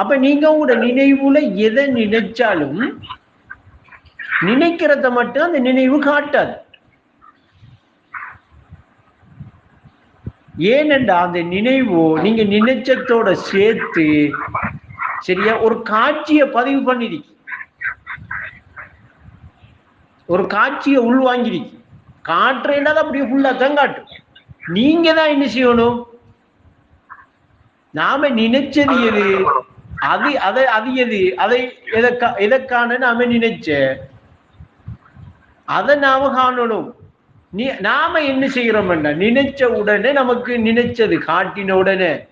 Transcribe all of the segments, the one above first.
அப்ப நீங்க உங்களோட நினைவுல எதை நினைச்சாலும் நினைக்கிறத மட்டும் அந்த நினைவு காட்டாது. ஏனென்றா அந்த நினைவு நீங்க நினைச்சத்தோட சேர்த்து சரியா ஒரு காட்சியை பதிவு பண்ணிருக்கு. ஒரு காட்சியை உள்வாங்கிருக்கு. காட்டுறேன்னா அப்படியே ஃபுல்லா தான் காட்டும். நீங்க தான் என்ன செய்யணும்? நாம நினைச்சது எது? அது அதை அது எது அதை எதற்கா எதற்கான நாம நினைச்ச. அதை நாம காணணும். நீ நாம என்ன செய்யறோம் நினைச்ச உடனே நமக்கு நினைச்சது காட்டின உடனே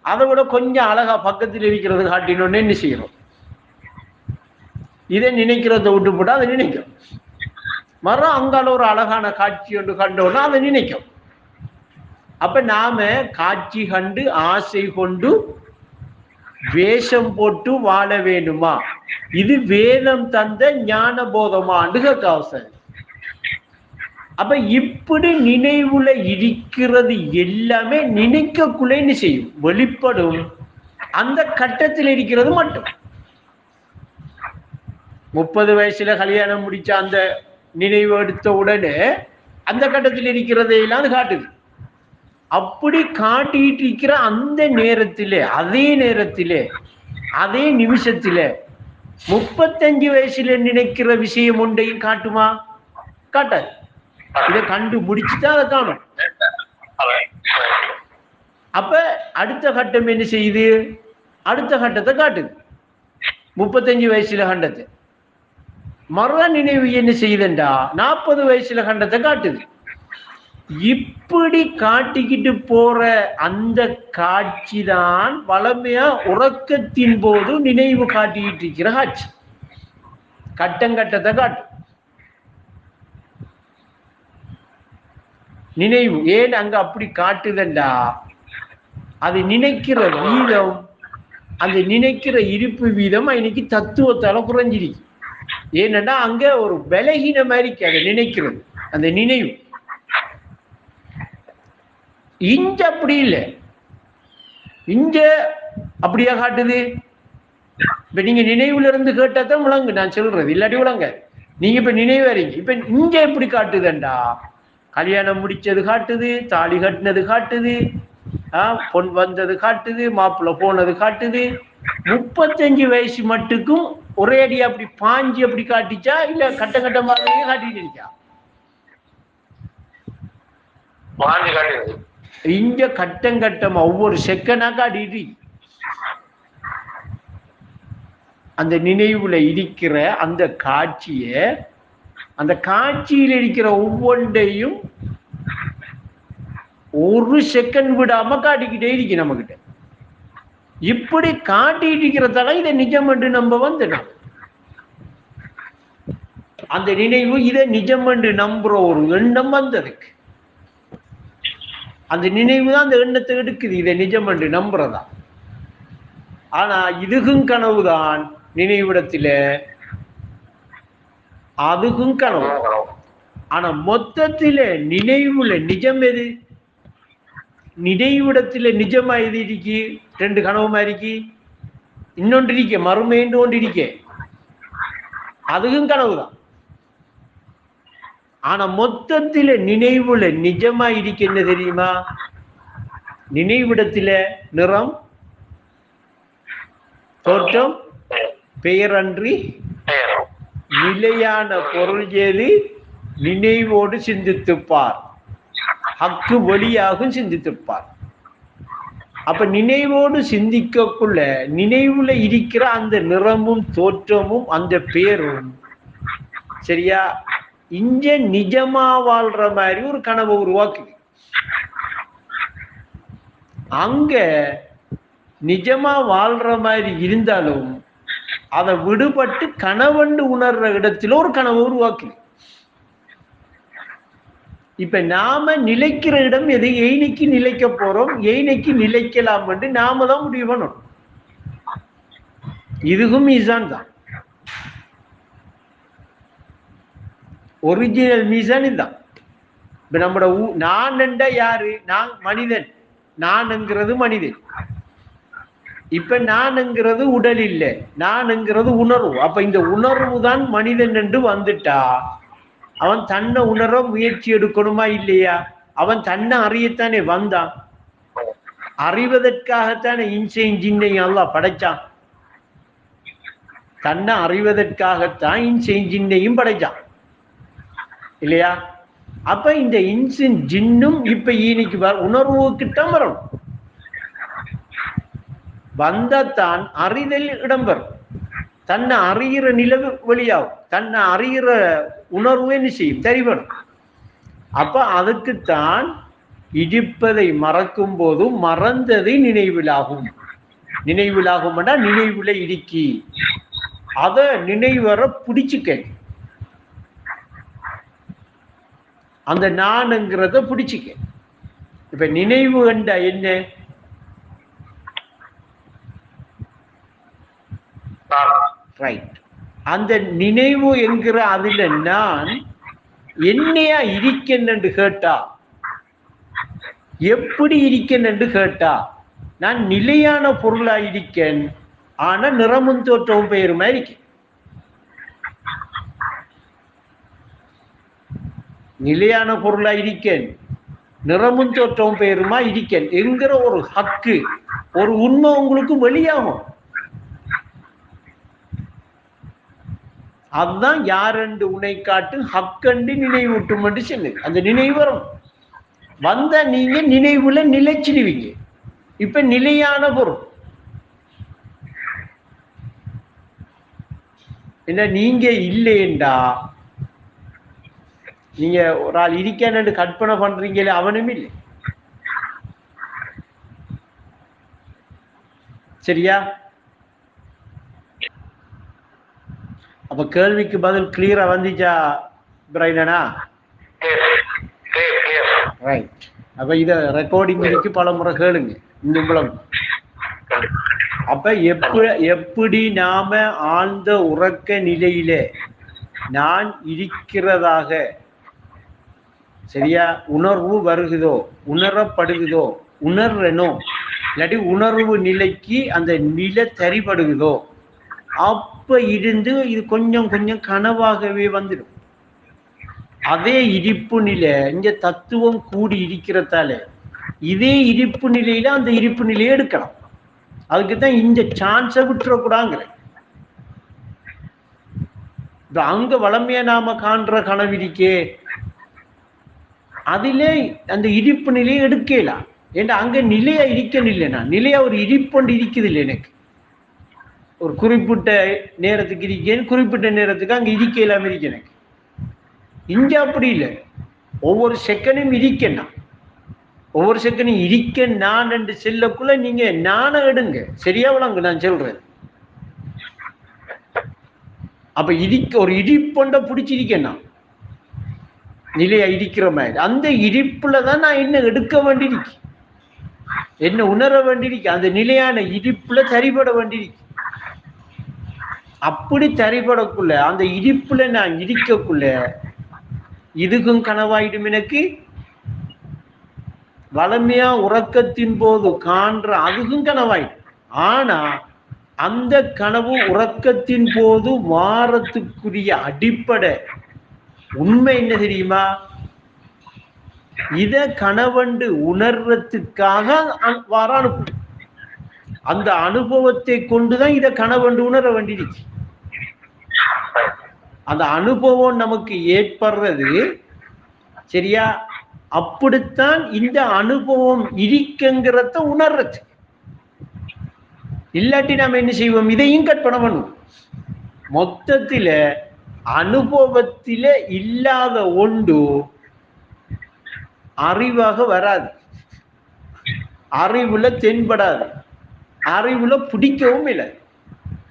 அதை விட கொஞ்சம் அழகா பக்கத்தில் இருக்கிறது காட்டினோடனே என்ன செய்யறோம் இதை நினைக்கிறத விட்டு போட்டா அதை நினைக்கும். மரம் அங்கால ஒரு அழகான காட்சி ஒன்று கண்டோன்னா அதை நினைக்கும். அப்ப நாம காட்சி கண்டு ஆசை கொண்டு வேஷம் போட்டு வாழ வேண்டுமா? இது வேதம் தந்த ஞான போதமா கவசம் அப்ப இப்படி நினைவுல இருக்கிறது எல்லாமே நினைக்கக்குள்ளேன்னு செய்யும். வெளிப்படும். அந்த கட்டத்தில் இருக்கிறது மட்டும். முப்பது வயசுல கல்யாணம் முடிச்ச அந்த நினைவு எடுத்த உடனே அந்த கட்டத்தில் இருக்கிறதையெல்லாம் அது காட்டுது. அப்படி காட்டிட்டு இருக்கிற அந்த நேரத்திலே அதே நேரத்திலே அதே நிமிஷத்திலே முப்பத்தஞ்சு வயசுல நினைக்கிற விஷயம் ஒன்றையும் காட்டுமா? காட்டாது. இதை கண்டு முடிச்சுதான் அதை காணும். அப்ப அடுத்த கட்டம் என்ன செய்யுது? அடுத்த கட்டத்தை காட்டுது. முப்பத்தஞ்சு வயசுல கண்டத்தை. மரண நினைவு என்ன செய்யுதுண்டா? நாற்பது வயசுல கண்டத்தை காட்டுது. இப்படி காட்டிக்கிட்டு போற அந்த காட்சி தான் வளமையா உறக்கத்தின் போது நினைவு காட்டிக்கிட்டு இருக்கிற காட்சி. கட்டங்கட்டத்தை காட்டும். நினைவு. ஏன் அங்க அப்படி காட்டுதண்டா? அது நினைக்கிற வீதம் அந்த நினைக்கிற இருப்பு வீதம் இன்னைக்கு தத்துவத்தால குறைஞ்சிருக்கு. ஏனண்டா அங்க ஒரு விலகின மாதிரி அதை நினைக்கிறது. அந்த நினைவு. இங்க அப்படி இல்லை. இங்க அப்படியா காட்டுது? இப்ப நீங்க நினைவுல இருந்து கேட்டாதான் விளங்கு. நான் சொல்றது இல்லாட்டி விளங்க. நீங்க இப்ப நினைவு இப்ப இங்க எப்படி காட்டுதுண்டா? கல்யாணம் முடிச்சது காட்டுது தாலி கட்டினது காட்டுது ஆஹ் பொன் வந்தது காட்டுது மாப்பிள்ள போனது காட்டுது. முப்பத்தஞ்சு வயசு மட்டுக்கும் ஒரே அடி அப்படி பாஞ்சு அப்படி காட்டிச்சா? இல்ல கட்ட கட்டமாகவே காட்டிட்டு இருக்கா? பாஞ்சு காட்டுது இங்க கட்டம் கட்டமா ஒவ்வொரு செகண்டா காட்டிட்டு அந்த நினைவுல இருக்கிற அந்த காட்சிய அந்த காட்சியில் இருக்கிற ஒவ்வொன்றையும் ஒரு செகண்ட் விடாம காட்டிக்கிட்டே இருக்கு நம்ம கிட்ட இப்படி காட்டிட்டு இருக்கிறதால இதை நிஜம் என்று நம்ம வந்துடும் அந்த நினைவு இதை நிஜம் என்று நம்புற ஒரு எண்ணம் வந்திருக்கு. அந்த நினைவு தான் அந்த எண்ணத்தை எடுக்குது. இதை நிஜம் என்று நம்புறதா? ஆனா இதுக்கும் கனவுதான் நினைவிடத்தில. அதுக்கும் கனவு. ஆனா மொத்தத்தில நினைவுல நிஜம் எது? நினைவிடத்தில நிஜமா எது இருக்கு? ரெண்டு கனவுமா இருக்கு? இன்னொன்று இருக்க மறுமைண்டு கொண்டு இருக்க. அதுக்கும் கனவுதான். ஆனா மொத்தத்தில நினைவுல நிஜமா இருக்கு என்ன தெரியுமா? நினைவிடத்தில நிறம் தோற்றம் பெயரன்றி நிலையான பொருள் ஏது? நினைவோடு சிந்தித்துப்பார். ஹக்கு வழியாகும் சிந்தித்துப்பார். அப்ப நினைவோடு சிந்திக்கக்குள்ள நினைவுல இருக்கிற அந்த நிறமும் தோற்றமும் அந்த பேரும் சரியா? இங்க நிஜமா வாழ்ற மாதிரி ஒரு கனவை உருவாக்குது. அங்க நிஜமா வாழ்ற மாதிரி இருந்தாலும் அதை விடுபட்டு கனவண்டு உணர்ற இடத்துல ஒரு கனவை உருவாக்குது. இப்ப நாம நிலைக்கிற இடம் எது? எய்னைக்கு நிலைக்க போறோம் எய்னைக்கு நிலைக்கலாம் என்று நாம தான் முடிவு பண்ணணும். இதுவும் ஈசான் தான் ஒரிஜினல் மீசான் இதுதான் இப்ப நம்மட ஊ நான் என்ற யாரு? நான் மனிதன். நான் என்கிறது மனிதன். இப்ப நானுங்கிறது உடல் இல்லை. நானுங்கிறது உணர்வு. அப்ப இந்த உணர்வு தான் மனிதன் என்று வந்துட்டா. அவன் தன்னை உணர முயற்சி எடுக்கணுமா இல்லையா? அவன் தன்னை அறியத்தானே வந்தான் அறிவதற்காகத்தானே இன்சைன் ஜின்னையும் எல்லாம் படைச்சான். தன்னை அறிவதற்காகத்தான் இன்சைன் ஜின்னையும் படைச்சான். இல்லையா? அப்ப இந்த இன்சின் ஜின்னும் இப்ப ஈனிக்கு உணர்வு உணர்வுக்கிட்ட வரணும். வந்தத்தான் அறிதல் இடம்பெறும் தன்னை அறிகிற நிலவு வெளியாகும். தன்னை அறிகிற உணர்வு என்ன செய்யும்? தெரிவணும் அப்ப அதுக்குத்தான் இடிப்பதை மறக்கும் போது மறந்ததை நினைவிலாகும். நினைவிலாகும்னா நினைவுல இடுக்கி. அத நினைவர பிடிச்சுக்க அந்த நானுங்கிறத பிடிச்சிக்க. இப்ப நினைவு கண்டா என்ன? ரைட் அந்த நினைவு என்கிற அதுல நான் என்னையா இருக்கேன் கேட்டா எப்படி இருக்கேன் கேட்டா நான் நிலையான பொருளா இருக்கேன் ஆனா நிறமும் தோற்றமும் பெயருமா இருக்கேன் நிலையான பொருளா இருக்கேன். நிறமும் தோற்றமும் பெயருமா இருக்கேன் என்கிற ஒரு ஹக்கு ஒரு உண்மை உங்களுக்கு வெளியாகும். அதுதான் யாரென்று உனை காட்டு ஹக்கண்டு நினைவூட்டும் என்று சொன்னது அந்த நினைவு வரும். வந்த நீங்க நினைவுல நிலைச்சிடுவீங்க. இப்ப நிலையான பொருள். என்ன நீங்க இல்லையேண்டா? நீங்க ஒரு ஆள் இருக்கான்னு கற்பனை பண்றீங்களே அவனும் இல்லை. சரியா? அப்ப கேள்விக்கு பதில் கிளியரா வந்துச்சா கிளியர் ரைட் அப்ப இத ரெக்கார்டிங் இருக்கு பல முறை கேளுங்க இந்த மூலம். அப்ப எப்ப எப்படி நாம ஆழ்ந்த உறக்க நிலையில நான் இருக்கிறதாக சரியா? உணர்வு வருகுதோ உணரப்படுகுதோ உணர்றனோ இல்லாட்டி உணர்வு நிலைக்கு அந்த நிலை தரிபடுகுதோ அப்ப இருந்து இது கொஞ்சம் கொஞ்சம் கனவாகவே வந்துடும். அதே இருப்பு நிலை இங்க தத்துவம் கூடி இருக்கிறதால இதே இருப்பு நிலையில அந்த இருப்பு நிலையை எடுக்கலாம். அதுக்கு தான் இந்த சான்ஸை விட்டுறக்கூடாங்கிற இப்ப அங்க வளமையை நாம காண்ற கனவிரிக்கே அதிலே அந்த இடிப்பு நிலையை எடுக்கலாம் ஏன்னா அங்கே நிலையை இருக்கணும் இல்லைனா நிலையா ஒரு இடிப்பொண்டு இருக்குது இல்லை எனக்கு. ஒரு குறிப்பிட்ட நேரத்துக்கு இருக்கேன் குறிப்பிட்ட நேரத்துக்கு அங்கே இடிக்க இல்லாமல் இருக்கு எனக்கு. இங்கே அப்படி இல்லை. ஒவ்வொரு செகண்டும் இருக்கணும் ஒவ்வொரு செகண்டும் இருக்க நான் என்று செல்லக்குள்ள நீங்க நானே எடுங்க. சரியா விளங்கு நான் சொல்றேன். அப்ப இடிக்க ஒரு இடிப்பொண்ட பிடிச்சிருக்கேன் நிலையை இடிக்கிற மாதிரி அந்த இடிப்புல தான் நான் என்ன எடுக்க வேண்டியிருக்கு? என்ன உணர வேண்டியிருக்கு? அந்த நிலையான இடிப்புல சரிபட வேண்டியிருக்கு. அப்படி சரிபடக்குள்ள அந்த இடிப்புல நான் இடிக்கக்குள்ள இதுக்கும் கனவாயிடும் எனக்கு? வளமையா உறக்கத்தின் போது காண்ற அதுக்கும் கனவாயிடும். ஆனா அந்த கனவு உறக்கத்தின் போது மாறத்துக்குரிய அடிப்படை உண்மை என்ன தெரியுமா? இத கணவண்டு உணர்றதுக்காக அ- வர அனுப்பு அந்த அனுபவத்தை கொண்டுதான் இத கணவண்டு உணர வேண்டியிருக்கு அந்த அனுபவம் நமக்கு ஏற்படுறது சரியா? அப்படித்தான் இந்த அனுபவம் இருக்குங்கிறத உணர்றது. இல்லாட்டி நாம என்ன செய்வோம்? இதையும் கற்பனை பண்ணுவோம். மொத்தத்துல அனுபவத்தில இல்லாத ஒன்று அறிவாக வராது. அறிவுல தென்படாது. அறிவுல பிடிக்கவும் இல்லை.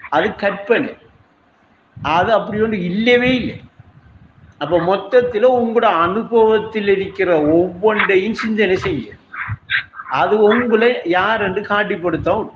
அது கற்பனை. அது அப்படி ஒன்று இல்லவே இல்லை. அப்ப மொத்தத்துல உங்களோட அனுபவத்தில் இருக்கிற ஒவ்வொன்றையும் சிந்தனை செய்ய அது உங்களை யார் என்று காட்டிப்படுத்தும்